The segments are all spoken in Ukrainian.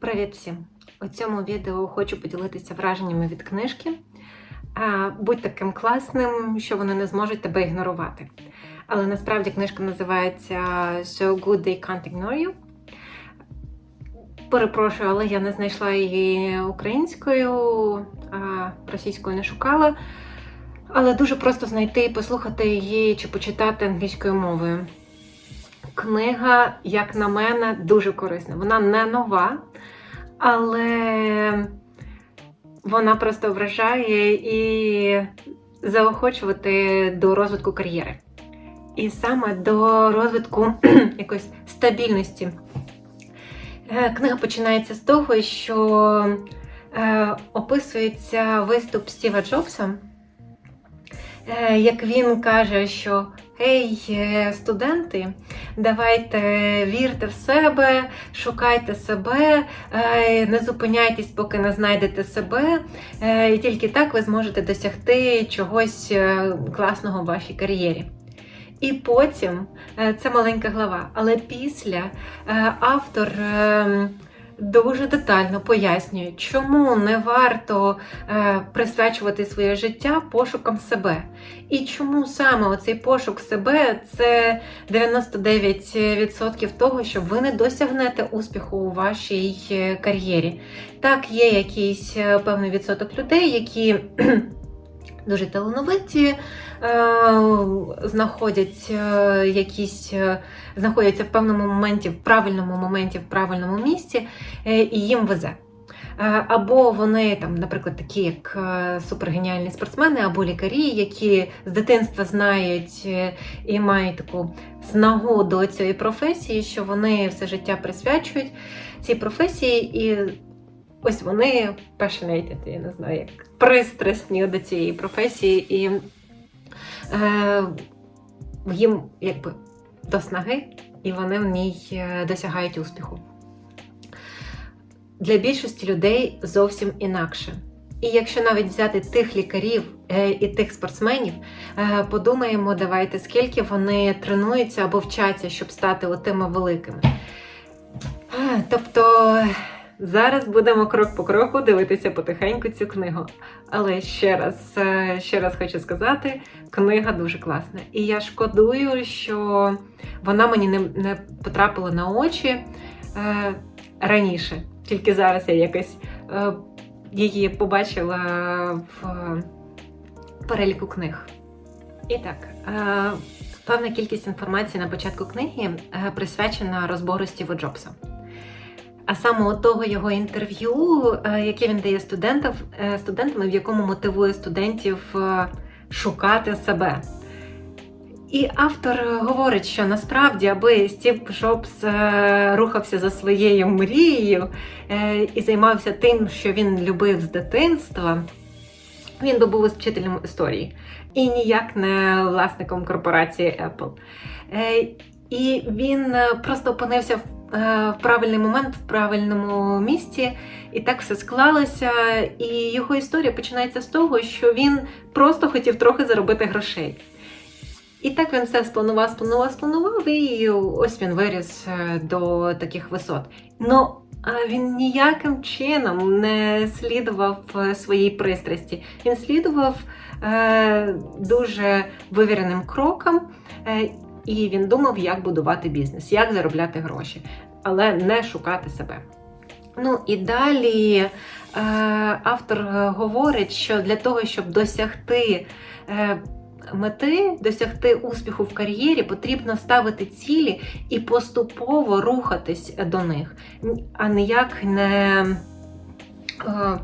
Привіт всім! У цьому відео хочу поділитися враженнями від книжки. Будь таким класним, що вони не зможуть тебе ігнорувати. Але насправді книжка називається So Good They Can't Ignore You. Перепрошую, але я не знайшла її українською, а російською не шукала. Але дуже просто знайти і послухати її чи почитати англійською мовою. Книга, як на мене, дуже корисна. Вона не нова, але вона просто вражає і заохочувати до розвитку кар'єри. І саме до розвитку якоїсь стабільності. Е, Книга починається з того, що е, описується виступ Стіва Джобса, як він каже, що Ей, е, студенти, давайте вірте в себе, шукайте себе, е, не зупиняйтесь, поки не знайдете себе. е, І тільки так ви зможете досягти чогось е, класного в вашій кар'єрі. І потім е, це маленька глава, але після е, автор е, дуже детально пояснює, чому не варто е, присвячувати своє життя пошукам себе. І чому саме оцей пошук себе це 99% того, що ви не досягнете успіху у вашій е, кар'єрі. Так, є якийсь е, певний відсоток людей, які дуже талановиті, е, знаходять е, якісь, е, знаходяться в певному моменті, в правильному моменті, в правильному місці, і їм везе. Або вони там, наприклад, такі як супергеніальні спортсмени, або лікарі, які з дитинства знають і мають таку снагу до цієї професії, що вони все життя присвячують цій професії, і ось вони passionated, я не знаю, як пристрасні до цієї професії, і е, їм якби до снаги, і вони в ній е, досягають успіху для більшості людей зовсім інакше. І якщо навіть взяти тих лікарів е, і тих спортсменів, е, подумаємо, давайте, скільки вони тренуються або вчаться, щоб стати отими великими. Тобто зараз будемо крок по кроку дивитися потихеньку цю книгу. Але ще раз, е, ще раз хочу сказати, книга дуже класна. І я шкодую, що вона мені не, не потрапила на очі е, раніше. Тільки зараз я якось е, її побачила в е, переліку книг. І так, е, певна кількість інформації на початку книги е, присвячена розбору Стіва Джобса. А саме от того його інтерв'ю, е, яке він дає студентам, е, студентам, в якому мотивує студентів е, шукати себе. І автор говорить, що насправді, аби Стів Джобс рухався за своєю мрією і займався тим, що він любив з дитинства, він би був вчителем історії і ніяк не власником корпорації Apple. І він просто опинився в, в правильний момент, в правильному місці, і так все склалося. І його історія починається з того, що він просто хотів трохи заробити грошей. І так він все спланував, спланував, спланував, і ось він виріс е, до таких висот. Ну, а він ніяким чином не слідував е, своїй пристрасті. Він слідував е, дуже вивіреним крокам, е, і він думав, як будувати бізнес, як заробляти гроші, але не шукати себе. Ну і далі е, автор е, говорить, що для того, щоб досягти е, мети, досягти успіху в кар'єрі, потрібно ставити цілі і поступово рухатись до них, а ніяк не е,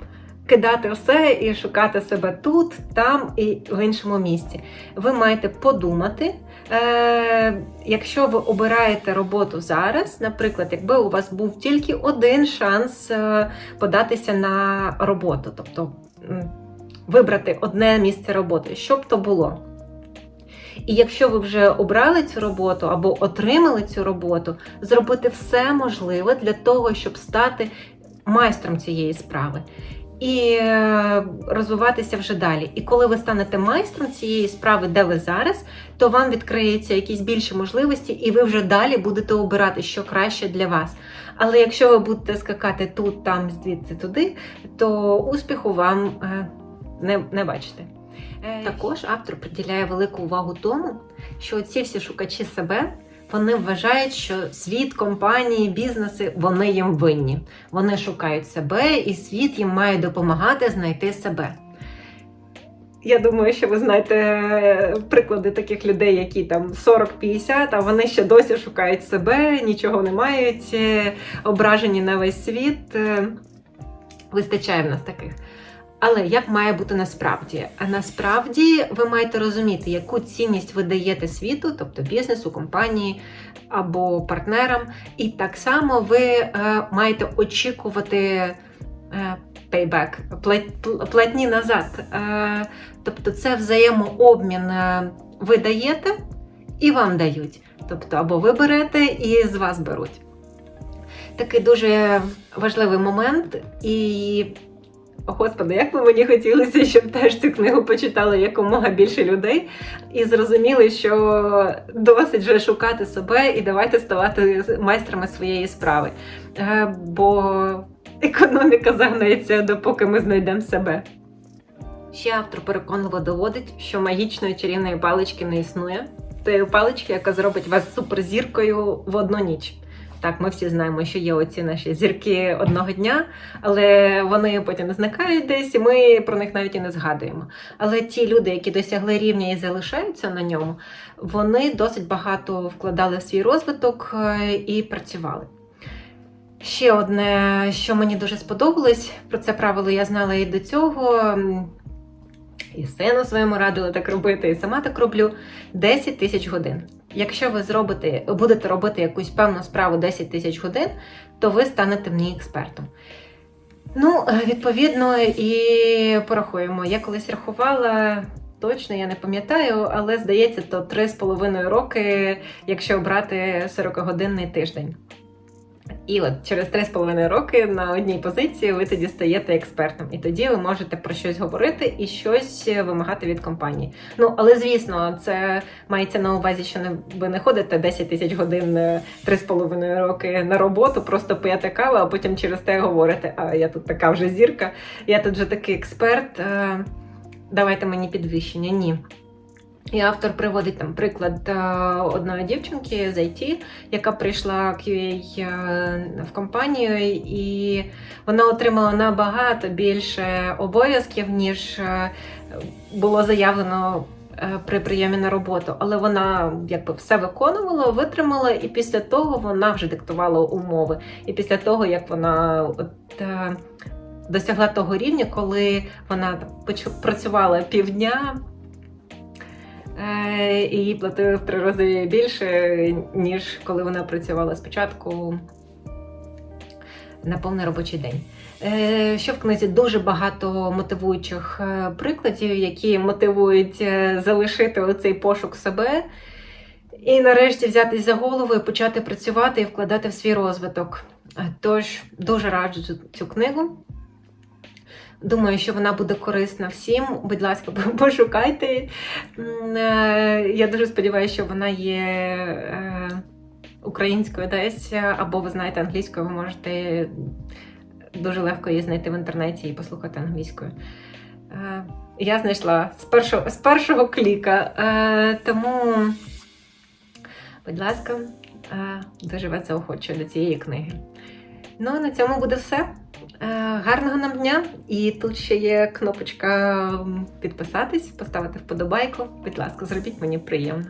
кидати все і шукати себе тут, там і в іншому місці. Ви маєте подумати. Е, якщо ви обираєте роботу зараз, наприклад, якби у вас був тільки один шанс е, податися на роботу, тобто вибрати одне місце роботи, що б то було? І якщо ви вже обрали цю роботу або отримали цю роботу, зробити все можливе для того, щоб стати майстром цієї справи. І е, розвиватися вже далі. І коли ви станете майстром цієї справи, де ви зараз, то вам відкриються якісь більші можливості, і ви вже далі будете обирати, що краще для вас. Але якщо ви будете скакати тут, там, звідси туди, то успіху вам е, не, не бачите. Е, Також автор приділяє велику увагу тому, що ці всі шукачі себе. Вони вважають, що світ, компанії, бізнеси вони їм винні. Вони шукають себе, і світ їм має допомагати знайти себе. Я думаю, що ви знаєте е, приклади таких людей, які там 40-50, а вони ще досі шукають себе, нічого не мають, е, ображені на весь світ. Е, Вистачає в нас таких. Але як має бути насправді? А насправді ви маєте розуміти, яку цінність ви даєте світу, тобто бізнесу, компанії або партнерам, і так само ви е, маєте очікувати е, payback, платні назад. Е, тобто це взаємообмін. е, Ви даєте і вам дають. Тобто, або ви берете і з вас беруть. Такий дуже важливий момент. І Господи, як би мені хотілося, щоб теж цю книгу почитали якомога більше людей і зрозуміли, що досить вже шукати себе і давайте ставати майстрами своєї справи. Е, Бо економіка загнеться, допоки ми знайдемо себе. Ще автор переконливо доводить, що магічної чарівної палички не існує. Тої палички, яка зробить вас суперзіркою в одну ніч. Так, ми всі знаємо, що є оці наші зірки одного дня, але вони потім зникають десь, і ми про них навіть і не згадуємо. Але ті люди, які досягли рівня і залишаються на ньому, вони досить багато вкладали в свій розвиток е, і працювали. Ще одне, що мені дуже сподобалось, про це правило я знала і до цього. І сину своєму радила так робити, і сама так роблю. 10 тисяч годин. Якщо ви зробите, будете робити якусь певну справу 10 тисяч годин, то ви станете в ній експертом. Ну, відповідно, і порахуємо. Я колись рахувала, точно я не пам'ятаю, але здається, то 3,5 роки, якщо брати 40-годинний тиждень. І от через 3,5 роки на одній позиції ви тоді стаєте експертом, і тоді ви можете про щось говорити і щось вимагати від компанії. Ну але звісно, це мається на увазі, що не ви не ходите 10 тисяч годин е, 3,5 роки на роботу, просто п'єте каву, а потім через те говорите: а я тут така вже зірка, я тут вже такий експерт. е, Давайте мені підвищення. Ні. І автор приводить там приклад е, одної дівчинки з IT, яка прийшла QA е, в компанію, і вона отримала набагато більше обов'язків, ніж е, було заявлено при прийомі на роботу. Але вона якби все виконувала, витримала, і після того вона вже диктувала умови. І після того, як вона от, досягла того рівня, коли вона працювала півдня. Е, і їй платили в три рази більше, ніж коли вона працювала спочатку на повний робочий день. Е, Що в книзі дуже багато мотивуючих е, прикладів, які мотивують залишити оцей пошук себе і нарешті взятись за голову і почати працювати і вкладати в свій розвиток. Тож дуже раджу цю книгу. Думаю, що вона буде корисна всім. Будь ласка, пошукайте. Е, Я дуже сподіваюся, що вона є е, українською десь, або ви знаєте англійською, ви можете дуже легко її знайти в інтернеті і послухати англійською. Е, Я знайшла з першого, з першого кліка. Тому, будь ласка, дуже вас заохочую до цієї книги. Ну, на цьому буде все. Е, Гарного нам дня! І тут ще є кнопочка підписатись, поставити вподобайку. Будь ласка, зробіть мені приємно.